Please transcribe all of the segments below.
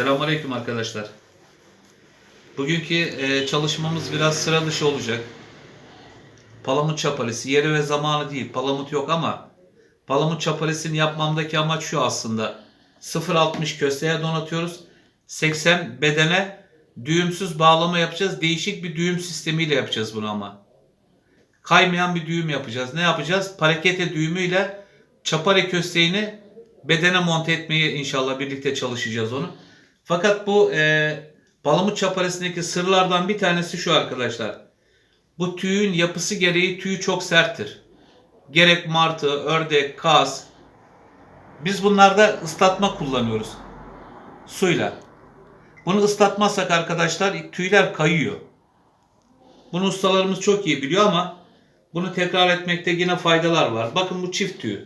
Selamünaleyküm arkadaşlar. Bugünkü e, çalışmamız biraz sıra dışı olacak. Palamut çapalisi yeri ve zamanı değil. Palamut yok ama palamut çapalisini yapmamdaki amaç şu aslında. 0.60 kösteğe donatıyoruz. 80 bedene düğümsüz bağlama yapacağız. Değişik bir düğüm sistemiyle yapacağız bunu ama. Kaymayan bir düğüm yapacağız. Ne yapacağız? Parakete düğümüyle çapare kösteğini bedene monte etmeyi inşallah birlikte çalışacağız onu. Fakat bu e, palamut çaparesindeki sırlardan bir tanesi şu arkadaşlar. Bu tüyün yapısı gereği tüyü çok serttir. Gerek martı, ördek, kaz. Biz bunlarda ıslatma kullanıyoruz. Suyla. Bunu ıslatmazsak arkadaşlar tüyler kayıyor. Bunu ustalarımız çok iyi biliyor ama bunu tekrar etmekte yine faydalar var. Bakın bu çift tüy.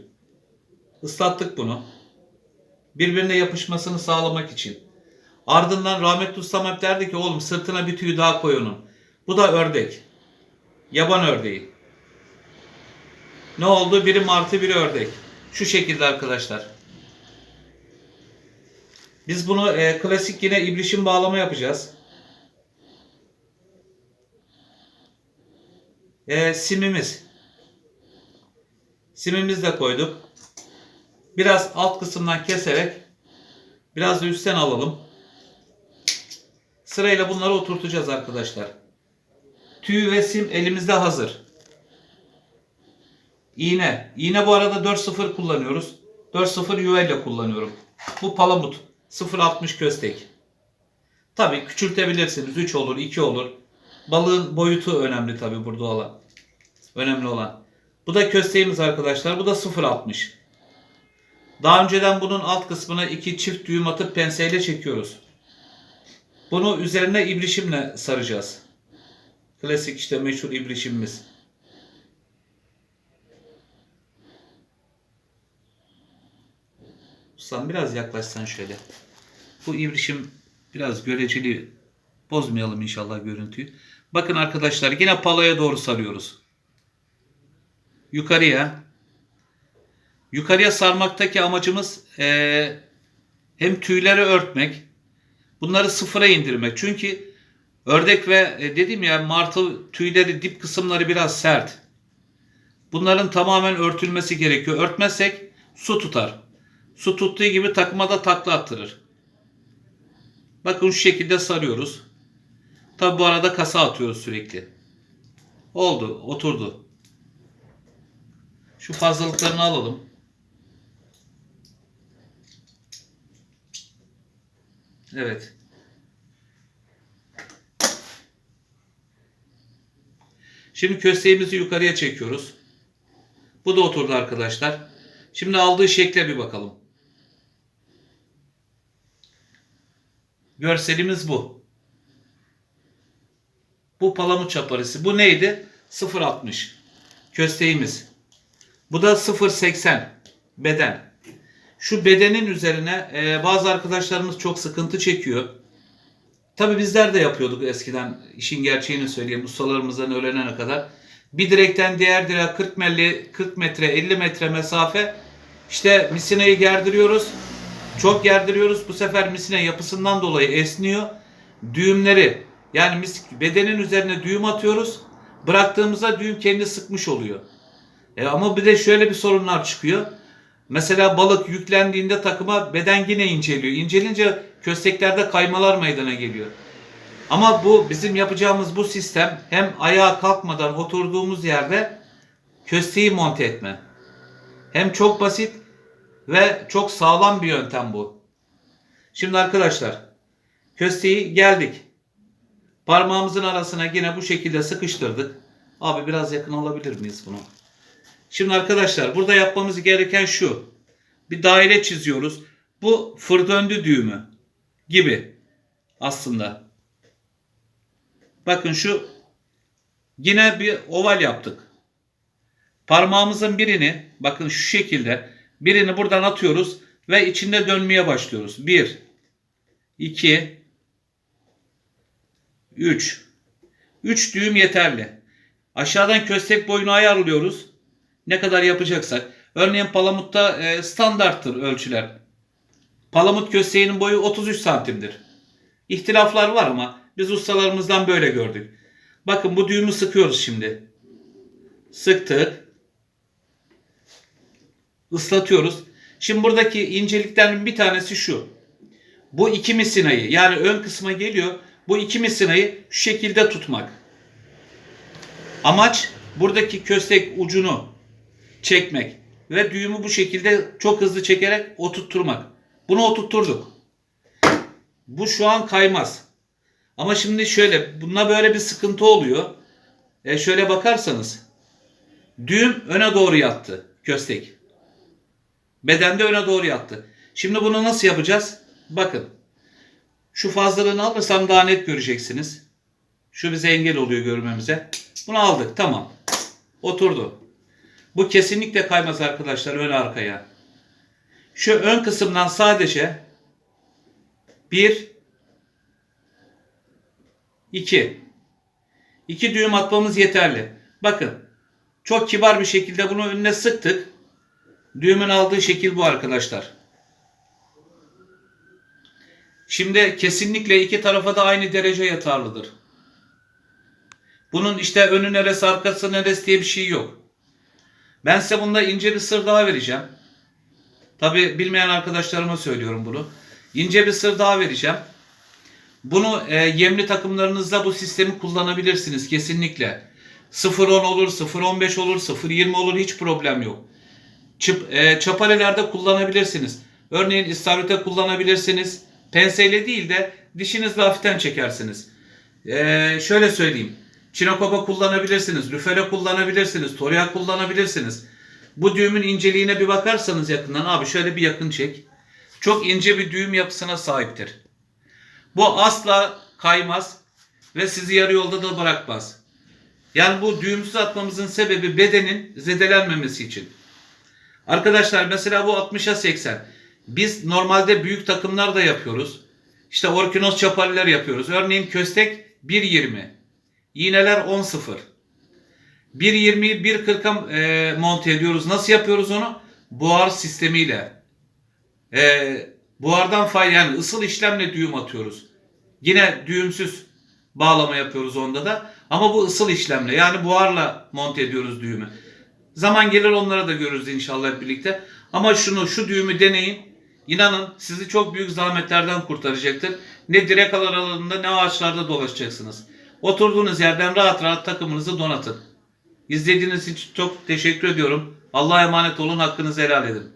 Islattık bunu. Birbirine yapışmasını sağlamak için. Ardından rahmetli ustam hep derdi ki oğlum sırtına bir tüy daha koy onun. Bu da ördek. Yaban ördeği. Ne oldu? Biri martı biri ördek. Şu şekilde arkadaşlar. Biz bunu e, klasik yine ibrişim bağlama yapacağız. E, simimiz. Simimizi de koyduk. Biraz alt kısımdan keserek biraz da üstten alalım. Sırayla bunları oturtacağız arkadaşlar. Tüy ve sim elimizde hazır. İğne. İğne bu arada 4.0 kullanıyoruz. 4.0 UL ile kullanıyorum. Bu palamut. 0.60 köstek. Tabi küçültebilirsiniz. 3 olur, 2 olur. Balığın boyutu önemli tabi burada olan. Önemli olan. Bu da kösteğimiz arkadaşlar. Bu da 0.60. Daha önceden bunun alt kısmına iki çift düğüm atıp penseyle çekiyoruz. Bunu üzerine ibrişimle saracağız. Klasik işte meşhur ibrişimimiz. Ustam biraz yaklaşsan şöyle. Bu ibrişim biraz göreceli bozmayalım inşallah görüntüyü. Bakın arkadaşlar yine palaya doğru sarıyoruz. Yukarıya. Yukarıya sarmaktaki amacımız eee, hem tüyleri örtmek, bunları sıfıra indirmek. Çünkü ördek ve e, dedim ya martı tüyleri dip kısımları biraz sert. Bunların tamamen örtülmesi gerekiyor. Örtmezsek su tutar. Su tuttuğu gibi takıma da takla attırır. Bakın şu şekilde sarıyoruz. Tabi bu arada kasa atıyoruz sürekli. Oldu, oturdu. Şu fazlalıklarını alalım. Evet. Şimdi kösteğimizi yukarıya çekiyoruz. Bu da oturdu arkadaşlar. Şimdi aldığı şekle bir bakalım. Görselimiz bu. Bu palamut çaparısı. Bu neydi? 0.60. Kösteğimiz. Bu da 0.80 beden. Şu bedenin üzerine e, bazı arkadaşlarımız çok sıkıntı çekiyor. Tabi bizler de yapıyorduk eskiden işin gerçeğini söyleyeyim ustalarımızdan öğrenene kadar. Bir direkten diğer direğe 40 metre, 40 metre 50 metre mesafe işte misinayı gerdiriyoruz. Çok gerdiriyoruz. Bu sefer misine yapısından dolayı esniyor. Düğümleri yani mis, bedenin üzerine düğüm atıyoruz. Bıraktığımızda düğüm kendi sıkmış oluyor. E ama bir de şöyle bir sorunlar çıkıyor. Mesela balık yüklendiğinde takıma beden yine inceliyor. İncelince kösteklerde kaymalar meydana geliyor. Ama bu bizim yapacağımız bu sistem hem ayağa kalkmadan oturduğumuz yerde kösteği monte etme. Hem çok basit ve çok sağlam bir yöntem bu. Şimdi arkadaşlar kösteği geldik. Parmağımızın arasına yine bu şekilde sıkıştırdık. Abi biraz yakın alabilir miyiz bunu? Şimdi arkadaşlar burada yapmamız gereken şu. Bir daire çiziyoruz. Bu fır döndü düğümü gibi aslında. Bakın şu yine bir oval yaptık. Parmağımızın birini bakın şu şekilde birini buradan atıyoruz ve içinde dönmeye başlıyoruz. 1 2 3 3 düğüm yeterli. Aşağıdan köstek boyunu ayarlıyoruz. Ne kadar yapacaksak. Örneğin palamutta e, standarttır ölçüler. Palamut kösteğinin boyu 33 santimdir. İhtilaflar var ama biz ustalarımızdan böyle gördük. Bakın bu düğümü sıkıyoruz şimdi. Sıktık. Islatıyoruz. Şimdi buradaki inceliklerin bir tanesi şu. Bu iki misinayı yani ön kısma geliyor. Bu iki misinayı şu şekilde tutmak. Amaç buradaki köstek ucunu çekmek ve düğümü bu şekilde çok hızlı çekerek oturtturmak. Bunu oturtturduk. Bu şu an kaymaz. Ama şimdi şöyle buna böyle bir sıkıntı oluyor. E şöyle bakarsanız düğüm öne doğru yattı köstek. Bedende öne doğru yattı. Şimdi bunu nasıl yapacağız? Bakın. Şu fazlalığını alırsam daha net göreceksiniz. Şu bize engel oluyor görmemize. Bunu aldık. Tamam. Oturdu. Bu kesinlikle kaymaz arkadaşlar ön arkaya. Şu ön kısımdan sadece bir iki iki düğüm atmamız yeterli. Bakın. Çok kibar bir şekilde bunu önüne sıktık. Düğümün aldığı şekil bu arkadaşlar. Şimdi kesinlikle iki tarafa da aynı derece yatarlıdır. Bunun işte önü neresi arkası neresi diye bir şey yok. Ben size bunda ince bir sır daha vereceğim. Tabi bilmeyen arkadaşlarıma söylüyorum bunu. İnce bir sır daha vereceğim. Bunu e, yemli takımlarınızda bu sistemi kullanabilirsiniz kesinlikle. 0.10 olur, 0.15 olur, 0.20 olur hiç problem yok. Çıp, e, çapalelerde kullanabilirsiniz. Örneğin istavrite kullanabilirsiniz. Penseyle değil de dişinizle hafiften çekersiniz. E, şöyle söyleyeyim. Çinokoba kullanabilirsiniz. Lüfere kullanabilirsiniz. Toria kullanabilirsiniz. Bu düğümün inceliğine bir bakarsanız yakından abi şöyle bir yakın çek. Çok ince bir düğüm yapısına sahiptir. Bu asla kaymaz ve sizi yarı yolda da bırakmaz. Yani bu düğümsüz atmamızın sebebi bedenin zedelenmemesi için. Arkadaşlar mesela bu 60'a 80. Biz normalde büyük takımlar da yapıyoruz. İşte orkinos çapaliler yapıyoruz. Örneğin köstek 1.20. İğneler 10.0. 1.20'yi 1.40'a e, monte ediyoruz. Nasıl yapıyoruz onu? Buhar sistemiyle. E, buhardan fay yani ısıl işlemle düğüm atıyoruz. Yine düğümsüz bağlama yapıyoruz onda da. Ama bu ısıl işlemle yani buharla monte ediyoruz düğümü. Zaman gelir onlara da görürüz inşallah hep birlikte. Ama şunu şu düğümü deneyin. İnanın sizi çok büyük zahmetlerden kurtaracaktır. Ne direk aralarında ne ağaçlarda dolaşacaksınız. Oturduğunuz yerden rahat rahat takımınızı donatın. İzlediğiniz için çok teşekkür ediyorum. Allah'a emanet olun. Hakkınızı helal edin.